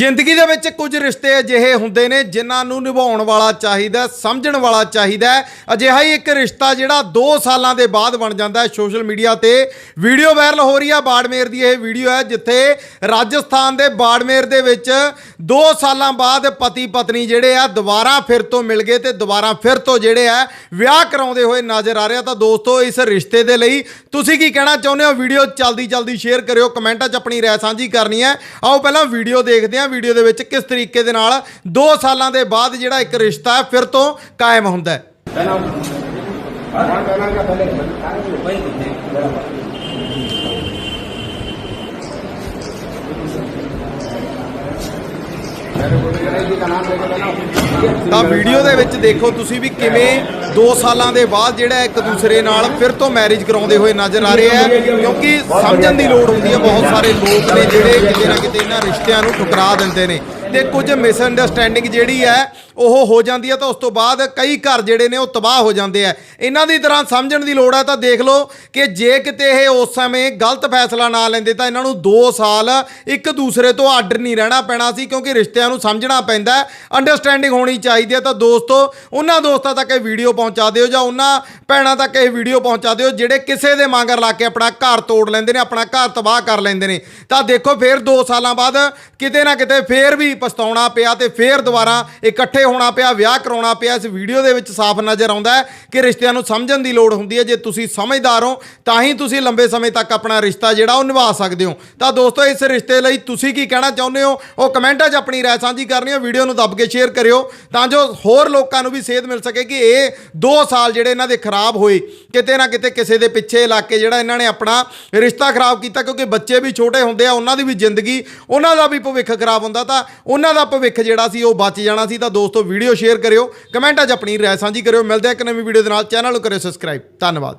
ਜ਼ਿੰਦਗੀ ਦੇ ਵਿੱਚ ਕੁਝ ਰਿਸ਼ਤੇ ਅਜਿਹੇ ਹੁੰਦੇ ਨੇ ਜਿਨ੍ਹਾਂ ਨੂੰ ਨਿਭਾਉਣ ਵਾਲਾ ਚਾਹੀਦਾ ਸਮਝਣ ਵਾਲਾ ਚਾਹੀਦਾ ਅਜਿਹਾ ਹੀ ਇੱਕ ਰਿਸ਼ਤਾ ਜਿਹੜਾ 2 ਸਾਲਾਂ ਦੇ ਬਾਅਦ ਬਣ ਜਾਂਦਾ ਹੈ ਸੋਸ਼ਲ ਮੀਡੀਆ ਤੇ। ਵੀਡੀਓ ਵਾਇਰਲ ਹੋ ਰਹੀ ਹੈ ਬਾੜਮੇਰ ਦੀ ਇਹ ਵੀਡੀਓ ਹੈ, ਜਿੱਥੇ ਰਾਜਸਥਾਨ ਦੇ ਬਾੜਮੇਰ ਦੇ ਵਿੱਚ 2 ਸਾਲਾਂ ਬਾਅਦ ਪਤੀ ਪਤਨੀ ਜਿਹੜੇ ਆ, ਦੁਬਾਰਾ ਫਿਰ ਤੋਂ ਮਿਲ ਗਏ ਤੇ ਦੁਬਾਰਾ ਫਿਰ ਤੋਂ ਜਿਹੜੇ ਆ, ਵਿਆਹ ਕਰਾਉਂਦੇ ਹੋਏ ਨਜ਼ਰ ਆ ਰਿਹਾ ਤਾਂ ਦੋਸਤੋ, ਇਸ ਰਿਸ਼ਤੇ ਦੇ ਲਈ ਤੁਸੀਂ ਕੀ ਕਹਿਣਾ ਚਾਹੁੰਦੇ ਹੋ? ਵੀਡੀਓ ਜਲਦੀ ਜਲਦੀ ਸ਼ੇਅਰ ਕਰਿਓ, ਕਮੈਂਟਾਂ 'ਚ ਆਪਣੀ ਰਾਏ ਸਾਂਝੀ ਕਰਨੀ ਹੈ। ਆਓ, ਪਹਿਲਾਂ ਵੀਡੀਓ ਦੇਖਦੇ ਹਾਂ। ਵੀਡੀਓ ਦੇ ਵਿੱਚ ਕਿਸ ਤਰੀਕੇ ਦੇ ਨਾਲ 2 ਸਾਲਾਂ ਦੇ ਬਾਅਦ ਜਿਹੜਾ ਇੱਕ ਰਿਸ਼ਤਾ ਹੈ ਫਿਰ ਤੋਂ ਕਾਇਮ ਹੁੰਦਾ ਹੈ ਤਾਂ ਵੀਡੀਓ ਦੇ ਵਿੱਚ ਦੇਖੋ ਤੁਸੀਂ ਵੀ ਕਿਵੇਂ 2 ਸਾਲਾਂ ਦੇ ਬਾਅਦ ਜਿਹੜਾ ਇੱਕ ਦੂਸਰੇ ਨਾਲ ਫਿਰ ਤੋਂ ਮੈਰਿਜ ਕਰਾਉਂਦੇ ਹੋਏ ਨਜ਼ਰ ਆ ਰਹੇ ਆ। ਕਿਉਂਕਿ ਸਮਝਣ ਦੀ ਲੋੜ ਹੁੰਦੀ ਹੈ ਬਹੁਤ ਸਾਰੇ ਲੋਕ ਨੇ ਜਿਹੜੇ ਕਿਤੇ ਨਾ ਕਿਤੇ ਇਹਨਾਂ ਰਿਸ਼ਤਿਆਂ ਨੂੰ ਠੁਕਰਾ ਦਿੰਦੇ ਨੇ। ਤੇ ਕੁਝ ਮਿਸਅੰਡਰਸਟੈਂਡਿੰਗ ਜਿਹੜੀ ਹੈ, ਉਹ ਹੋ ਜਾਂਦੀ ਹੈ ਤਾਂ ਉਸ ਤੋਂ ਬਾਅਦ ਕਈ ਘਰ ਜਿਹੜੇ ਨੇ ਉਹ ਤਬਾਹ ਹੋ ਜਾਂਦੇ ਆ। ਇਹਨਾਂ ਦੀ ਤਰ੍ਹਾਂ ਸਮਝਣ ਦੀ ਲੋੜ ਹੈ ਤਾਂ ਦੇਖ ਲਓ ਕਿ ਜੇ ਕਿਤੇ ਇਹ ਉਸ ਸਮੇਂ ਗਲਤ ਫੈਸਲਾ ਨਾ ਲੈਂਦੇ ਤਾਂ ਇਹਨਾਂ ਨੂੰ 2 ਸਾਲ ਇੱਕ ਦੂਸਰੇ ਤੋਂ ਅੱਡ ਨਹੀਂ ਰਹਿਣਾ ਪੈਣਾ ਸੀ, ਕਿਉਂਕਿ ਰਿਸ਼ਤਿਆਂ ਨੂੰ ਸਮਝਣਾ ਪੈਂਦਾ ਅੰਡਰਸਟੈਂਡਿੰਗ ਹੋਣੀ ਚਾਹੀਦੀ ਹੈ। ਤਾਂ ਦੋਸਤੋ, ਉਹਨਾਂ ਦੋਸਤਾਂ ਤੱਕ ਇਹ ਵੀਡੀਓ ਪਹੁੰਚਾ ਦਿਓ ਜਾਂ ਉਹਨਾਂ ਭੈਣਾਂ ਤੱਕ ਇਹ ਵੀਡੀਓ ਪਹੁੰਚਾ ਦਿਓ ਜਿਹੜੇ ਕਿਸੇ ਦੇ ਮਗਰ ਲਾ ਕੇ ਆਪਣਾ ਘਰ ਤੋੜ ਲੈਂਦੇ ਨੇ, ਆਪਣਾ ਘਰ ਤਬਾਹ ਕਰ ਲੈਂਦੇ ਨੇ। ਤਾਂ ਦੇਖੋ, ਫਿਰ 2 ਸਾਲਾਂ ਬਾਅਦ ਕਿਤੇ ਨਾ ਕਿਤੇ ਫੇਰ ਵੀ ਪਛਤਾਉਣਾ ਪਿਆ ਤੇ ਫੇਰ ਦੁਬਾਰਾ ਇਕੱਠੇ ਹੋਣਾ ਪਿਆ, ਵਿਆਹ ਕਰਾਉਣਾ ਪਿਆ, ਇਸ ਵੀਡੀਓ ਦੇ ਵਿੱਚ ਸਾਫ਼ ਨਜ਼ਰ ਆਉਂਦਾ ਹੈ ਕਿ ਰਿਸ਼ਤਿਆਂ ਨੂੰ ਸਮਝਣ ਦੀ ਲੋੜ ਹੁੰਦੀ ਹੈ। ਜੇ ਤੁਸੀਂ ਸਮਝਦਾਰ ਹੋ, ਤਾਂ ਹੀ ਤੁਸੀਂ ਲੰਬੇ ਸਮੇਂ ਤੱਕ ਆਪਣਾ ਰਿਸ਼ਤਾ ਜਿਹੜਾ ਉਹ ਨਿਭਾ ਸਕਦੇ ਹੋ। ਤਾਂ ਦੋਸਤੋ, ਇਸ ਰਿਸ਼ਤੇ ਲਈ ਤੁਸੀਂ ਕੀ ਕਹਿਣਾ ਚਾਹੁੰਦੇ ਹੋ? ਉਹ ਕਮੈਂਟਾਂ 'ਚ ਆਪਣੀ ਰਾਏ ਸਾਂਝੀ ਕਰਨੀ ਹੋ। ਵੀਡੀਓ ਨੂੰ ਦੱਬ ਕੇ ਸ਼ੇਅਰ ਕਰਿਓ ਤਾਂ ਜੋ ਹੋਰ ਲੋਕਾਂ ਨੂੰ ਵੀ ਸੇਧ ਮਿਲ ਸਕੇ ਕਿ ਇਹ 2 ਸਾਲ ਜਿਹੜੇ ਇਹਨਾਂ ਦੇ ਖਰਾਬ ਹੋਏ, ਕਿਤੇ ਨਾ ਕਿਤੇ ਕਿਸੇ ਦੇ ਪਿੱਛੇ ਲੱਗ ਕੇ ਜਿਹੜਾ ਇਹਨਾਂ ਨੇ ਆਪਣਾ ਰਿਸ਼ਤਾ ਖਰਾਬ ਕੀਤਾ, ਕਿਉਂਕਿ ਬੱਚੇ ਵੀ ਛੋਟੇ ਹੁੰਦੇ ਆ, ਉਹਨਾਂ ਦੀ ਵੀ ਜ਼ਿੰਦਗੀ, ਉਹਨਾਂ ਦਾ ਵੀ ਭਵਿੱਖ ਖਰਾਬ ਹੁੰਦਾ। ਤਾਂ ਉਹਨਾਂ ਦਾ ਭਵਿੱਖ ਜਿਹੜਾ ਸੀ ਉਹ ਬਚ ਜਾਣਾ ਸੀ। ਤਾਂ ਦੋਸਤੋ ਵੀਡੀਓ ਸ਼ੇਅਰ ਕਰਿਓ ਕਮੈਂਟਾਂ 'ਚ ਆਪਣੀ ਰਾਏ ਸਾਂਝੀ ਕਰਿਓ। ਮਿਲਦੇ ਆ ਇੱਕ ਨਵੀਂ ਵੀਡੀਓ ਦੇ ਨਾਲ। ਚੈਨਲ ਨੂੰ ਕਰਿਓ ਸਬਸਕ੍ਰਾਈਬ ਧੰਨਵਾਦ।